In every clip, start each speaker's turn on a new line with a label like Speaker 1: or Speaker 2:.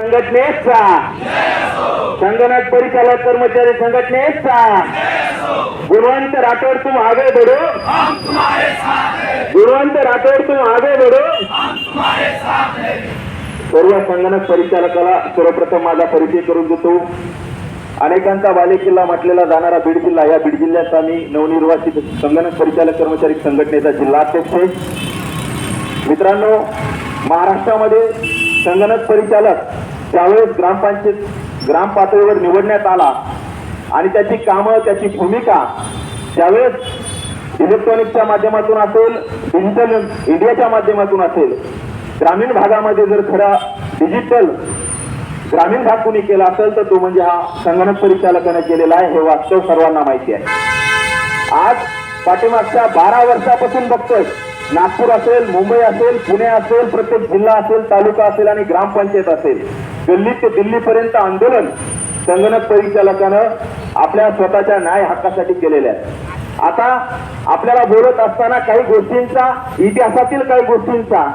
Speaker 1: संघटनेचा. संगणक परिचालक कर्मचारी संघटनेचा. गुणवंत राठोड तुम आगे बढ़ो. गुणवंत राठोड तुम आगे बढ़ो. सर्व संगणक परिचालकाला सर्वप्रथम माझा परिचय करून देतो. अनेकांचा बालेकिल्ला म्हटलेला जाणारा बीड जिल्हा या बीड जिल्ह्याचा आम्ही नवनिर्वाचित संगणक परिचालक कर्मचारी संघटनेचा जिल्हाध्यक्ष आहे. मित्रांनो महाराष्ट्रामध्ये संगणक परिचालक त्यावेळेस ग्रामपंचायत ग्राम पातळीवर निवडण्यात आला. आणि त्याची कामं त्याची भूमिका त्यावेळेस इलेक्ट्रॉनिकच्या माध्यमातून असेल डिजिटल इंडियाच्या माध्यमातून असेल ग्रामीण भागामध्ये जर खरा डिजिटल ग्रामीण भाग कुणी केला असेल तर तो म्हणजे हा संगणक परिचालकाने केलेला आहे. हे वास्तव सर्वांना माहिती आहे. आज पाठीमागच्या बारा वर्षापासून बघतोय. नागपूर असेल मुंबई असेल पुणे असेल प्रत्येक जिल्हा असेल तालुका असेल आणि ग्रामपंचायत असेल. दिल्ली ते दिल्लीपर्यंत आंदोलन संगणक परिचालकानं आपल्या स्वतःच्या न्याय हक्कासाठी केलेल्या आहेत आता आपल्याला बोलत असताना काही गोष्टींचा इतिहासातील काही गोष्टींचा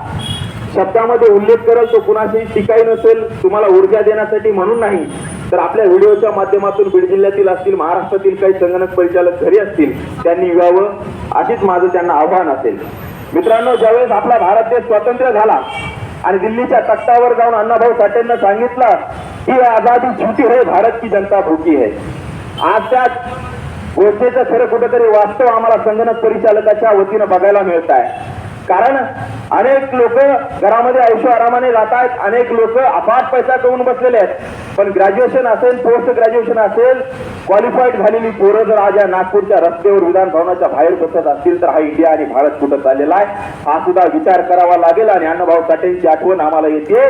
Speaker 1: शब्दामध्ये उल्लेख करेल तो कुणाशी टिकाई नसेल तुम्हाला ऊर्जा देण्यासाठी म्हणून नाही तर आपल्या व्हिडिओच्या माध्यमातून बीड जिल्ह्यातील असतील महाराष्ट्रातील काही संगणक परिचालक घरी असतील त्यांनी यावं अशीच माझं त्यांना आव्हान असेल. मित्रांनो ज्यावेळेस आपला भारत देश स्वतंत्र झाला आणि दिल्लीच्या तख्तावर जाऊन अण्णाभाऊ साठेंना सांगितलं की आजादी झुकी है भारत की जनता भूकी है आज त्या गोष्टीचं खरं कुठेतरी वास्तव आम्हाला संगणक परिचालकाच्या वतीनं बघायला मिळत आहे कारण अनेक लोक घरामध्ये ऐशो आरामाने राहत आहेत अनेक लोक अफाट पैसा कमवून बसलेले आहेत. पण ग्रॅज्युएशन असेल पोस्ट ग्रॅज्युएशन असेल क्वालिफाईड झालेली पोरं जर आज या नागपूरच्या रस्त्यावर विधान भवनाच्या बाहेर बसत असतील तर हा इंडिया आणि भारत कुठं चाललेला आहे हा सुद्धा विचार करावा लागेल. आणि अण्णाभाऊ साठेंची आठवण आम्हाला येते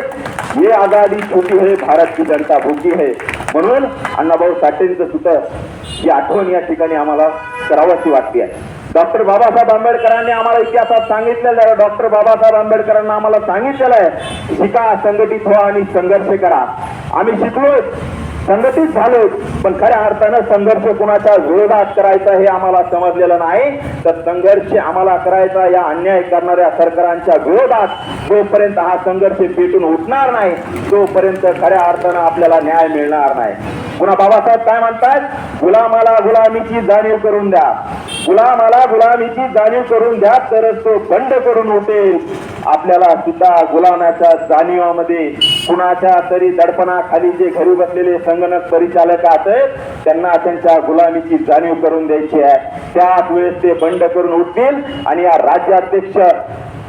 Speaker 1: हे आजादी छोटी है भारत की जनता भोगी है म्हणून अण्णाभाऊ साठेंचं सुद्धा ही आठवण या ठिकाणी आम्हाला करावाशी वाटते आहे. डॉक्टर बाबासाहेब आंबेडकरांनी आम्हाला इतिहासात सांगितलेलं आहे. डॉक्टर बाबासाहेब आंबेडकरांना आम्हाला सांगितलेलं आहे. शिका संघटित व्हा आणि संघर्ष करा. आम्ही शिकलोय. संघटित झालो पण खऱ्या अर्थानं संघर्ष कुणाच्या विरोधात करायचा हे आम्हाला समजलेलं नाही. तर संघर्ष आम्हाला करायचा या अन्याय करणाऱ्या सरकारांच्या विरोधात जोपर्यंत हा संघर्ष पेटून उठणार नाही तोपर्यंत खऱ्या अर्थानं आपल्याला न्याय मिळणार नाही. पुन्हा बाबासाहेब काय म्हणतात गुलामाला गुलामीची जाणीव करून द्या. गुलामाला गुलामीची जाणीव करून द्या तरच तो बंड करून उठेल. आपल्याला सुद्धा गुलामाच्या जाणीवामध्ये कुणाच्या तरी दडपणाखाली जे घरी बसलेले संगणक परिचालक आहेत त्यांना त्यांच्या गुलामीची जाणीव करून द्यायची आहे. त्याच वेळेस ते बंड करून उठतील आणि या राज्याध्यक्ष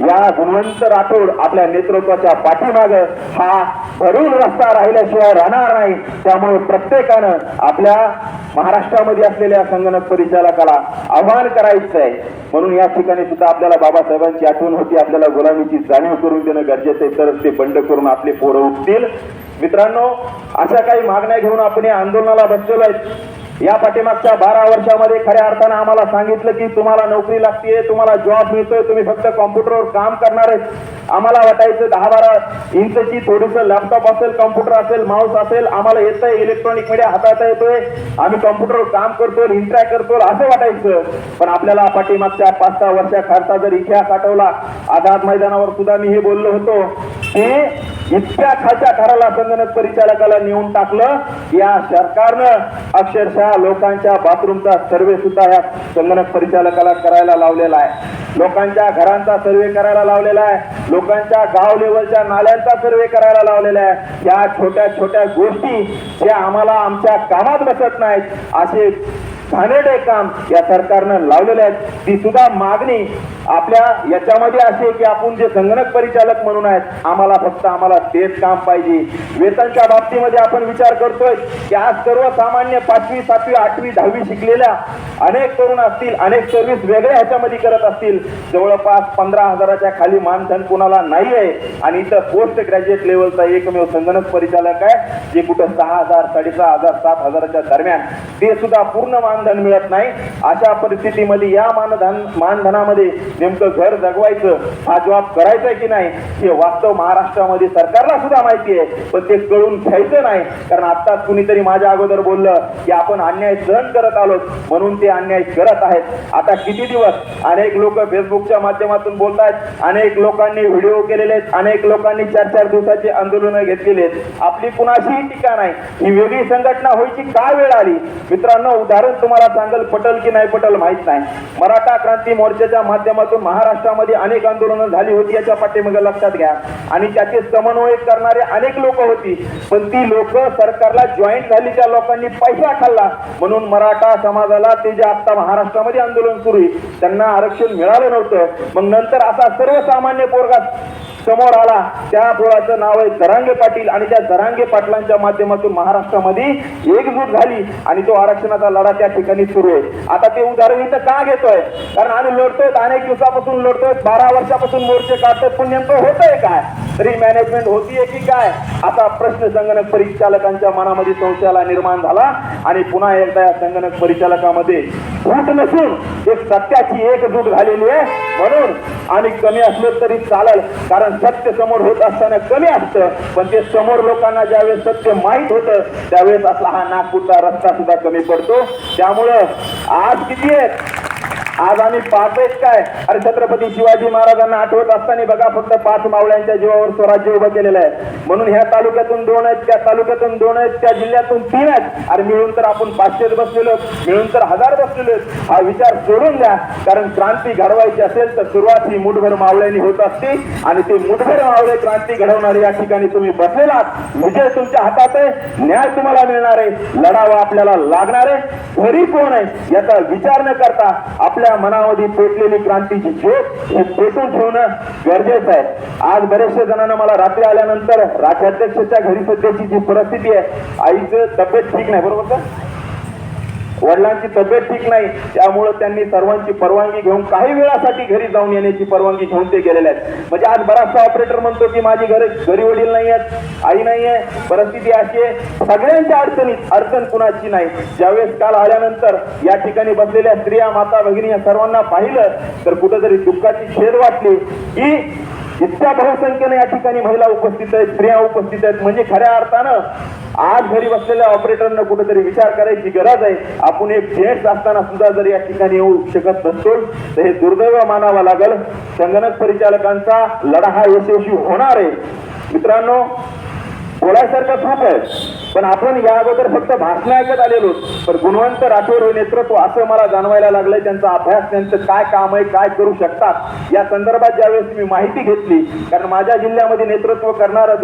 Speaker 1: या गुणवंत राठोड आपल्या नेतृत्वाच्या पाठीमाग हा भरून रस्ता राहिल्याशिवाय राहणार नाही. त्यामुळे प्रत्येकानं आपल्या महाराष्ट्रामध्ये असलेल्या संगणक परिचालकाला आव्हान करायचं आहे म्हणून या ठिकाणी सुद्धा आपल्याला बाबासाहेबांची आठवण होती. आपल्याला गुलामीची जाणीव करून देणं गरजेचं आहे. तरच ते बंड करून आपले पोरं उठतील मित्रांनो अशा काही मागण्या घेऊन आपण या आंदोलनाला बसलेलो आहे या पाठीमागच्या बारा वर्षामध्ये खऱ्या अर्थानं आम्हाला सांगितलं की तुम्हाला नोकरी लागते तुम्हाला जॉब मिळतोय तुम्ही फक्त कॉम्प्युटरवर काम करणार आहेत. आम्हाला वाटायचं दहा बारा इंचची थोडस लॅपटॉप असेल कॉम्प्युटर असेल माऊस असेल आम्हाला येतंय इलेक्ट्रॉनिक मीडिया हाताळता येतोय. आम्ही कॉम्प्युटरवर काम करतो इंट्रॅक्ट करतो असं वाटायचं. पण आपल्याला पाठीमागच्या पाच सहा वर्षा खर्चा जर इतिहास आठवला आझाद मैदानावर सुद्धा मी हे बोललो होतो की इतक्या खालच्या घराला संगणक परिचालकाला नेऊन टाकलं. या सरकारनं अक्षरशः लोकांच्या बाथरूमचा सर्वे सुद्धा या संगणक परिचालकाला करायला लावलेला आहे. लोकांच्या घरांचा सर्वे करायला लावलेला आहे. लोकांच्या गाव लेवलच्या नाल्यांचा सर्वे करायला लावलेला आहे. या छोट्या छोट्या गोष्टी ज्या आम्हाला आमच्या कामात बसत नाहीत असे घाणेरडे काम या सरकारनं लावलेले आहेत. ती सुद्धा मागणी आपल्या याच्यामध्ये अशी आहे की आपण जे संगणक परिचालक म्हणून आहेत आम्हाला फक्त आम्हाला तेच काम पाहिजे. वेतनच्या बाबतीमध्ये आपण विचार करतोय की आज सर्वसामान्य पाचवी सातवी आठवी दहावी शिकलेल्या अनेक तरुण असतील अनेक सर्व्हिस वेगळ्या ह्याच्यामध्ये करत असतील. जवळपास पंधरा हजाराच्या खाली मानधन कुणाला नाही आहे. आणि इथं पोस्ट ग्रॅज्युएट लेवलचा एकमेव संगणक परिचालक आहे जे कुठं सहा हजार साडेसहा हजार सात हजाराच्या दरम्यान ते सुद्धा पूर्ण मागणी मानधन मिळत नाही. अशा परिस्थितीमध्ये या मानधन मानधनामध्ये नेमकं घर जगवायचं हा जॉब करायचा की नाही हे वास्तव महाराष्ट्रामध्ये सरकारला सुद्धा माहिती आहे. पण ते कळून घ्यायचं नाही. कारण आत्ताच कुणीतरी माझ्या अगोदर बोललं की आपण अन्याय सहन करत आलो म्हणून ते अन्याय करत आहेत. आता किती दिवस अनेक लोक फेसबुकच्या माध्यमातून बोलतात अनेक लोकांनी व्हिडिओ केलेले आहेत अनेक लोकांनी चार चार दिवसाची आंदोलनं घेतलेली आहेत. आपली कुणाशीही टीका नाही. ही वेगळी संघटना व्हायची काय वेळ आली? मित्रांनो उदाहरण तुम्हाला सांगेल पटल की नाही पटल माहीत नाही. मराठा क्रांती मोर्चाच्या माध्यमातून महाराष्ट्रामध्ये अनेक आंदोलनं झाली होती याच्या पाठीमागे लक्षात घ्या. आणि त्याचे समन्वय करणारे अनेक लोक होती. पण ती लोक सरकारला जॉईन झाली त्या लोकांनी पैसा खाल्ला. म्हणून मराठा समाजाला ते जे आता महाराष्ट्रामध्ये आंदोलन सुरू आहे त्यांना आरक्षण मिळालं नव्हतं. मग नंतर असा सर्वसामान्य पोरगा समोर आला. त्या डोळ्याचं नाव आहे जरांगे पाटील आणि त्या जरांगे पाटलांच्या माध्यमातून महाराष्ट्रामध्ये एकजूट झाली आणि तो आरक्षणाचा लढा त्या ठिकाणी सुरू आहे. आता ते उदाहरण इथं का घेतोय? कारण आम्ही लढतोय अनेक दिवसापासून लढतोय बारा वर्षापासून मोर्चे काढतोय पण नेमकं होतंय काय? तरी मॅनेजमेंट होतीये की काय? आता प्रश्न संगणक परिचालकांच्या मनामध्ये संशयाला निर्माण झाला आणि पुन्हा एकदा या संगणक परिचालकामध्ये फूट नसून एक सत्याची एकजूट झालेली आहे. म्हणून आणि कमी असलं तरी चालेल कारण सत्य समोर होत असताना कमी असतं. पण ते समोर लोकांना ज्यावेळेस सत्य माहीत होतं त्यावेळेस असला हा नागपूरचा रस्ता सुद्धा कमी पडतो. त्यामुळं आज किती आहेत? आज आम्ही पाच काय? अरे छत्रपती शिवाजी महाराजांना आठवत असताना बघा फक्त पाच मावळ्यांच्या जीवावर स्वराज्य उभं केलेलं आहे. म्हणून ह्या तालुक्यातून दोन आहेत त्या तालुक्यातून दोन आहेत त्या जिल्ह्यातून तीन आहेत. अरे मिळून तर आपण पाचशेच बसलेलो मिळून तर हजार बसलेलो हा विचार सोडून द्या कारण क्रांती घडवायची असेल तर सुरुवात ही मुठभर मावळ्यांनी होत असते आणि ते मुठभर मावळे क्रांती घडवणारे या ठिकाणी तुम्ही बसलेलात विजय तुमच्या हातात आहे न्याय तुम्हाला मिळणार आहे लढावा आपल्याला लागणार आहे. घरी कोण आहे याचा विचार न करता आपल्या मनामध्ये पेटलेली क्रांतीची ज्योत हे पेटून ठेवणं गरजेचं आहे. आज बरेचशे जणांना मला रात्री आल्यानंतर राज्याध्यक्षाच्या घरी सध्याची जी परिस्थिती आहे आईचं तब्येत ठीक नाही बरोबर का? वडिलांची तब्येत ठीक नाही त्यामुळं त्यांनी सर्वांची परवानगी घेऊन काही वेळासाठी घरी जाऊन येण्याची परवानगी घेऊन ते गेलेले आहेत. म्हणजे आज बराचसा ऑपरेटर म्हणतो की माझी घरी घरी वडील नाही आहेत आई नाही आहे परिस्थिती अशी आहे. सगळ्यांच्या अडचणीत अडचण कुणाची नाही. ज्यावेळेस काल आल्यानंतर या ठिकाणी बसलेल्या स्त्रिया माता भगिनी या सर्वांना पाहिलं तर कुठेतरी दुःखाची छेद वाटली की इतक्या बहुसंख्येने या ठिकाणी महिला उपस्थित आहेत स्त्रिया उपस्थित आहेत. म्हणजे खऱ्या अर्थानं आज घरी बसलेल्या ऑपरेटरनं कुठेतरी विचार करायची गरज आहे. आपण एक जेंट्स असताना सुद्धा जर या ठिकाणी येऊ शकत नसतो तर हे दुर्दैव मानावं लागल. संगणक परिचालकांचा लढा हा यशस्वी होणार आहे. मित्रांनो बोलायसारखं खूप आहे. पण आपण या अगोदर फक्त भाषण ऐकत आलेलो पण गुणवंत राठोड हे नेतृत्व असं मला जाणवायला लागलंय. त्यांचा अभ्यास त्यांचं काय काम आहे काय करू शकतात? या संदर्भात ज्यावेळेस मी माहिती घेतली कारण माझ्या जिल्ह्यामध्ये नेतृत्व करणारा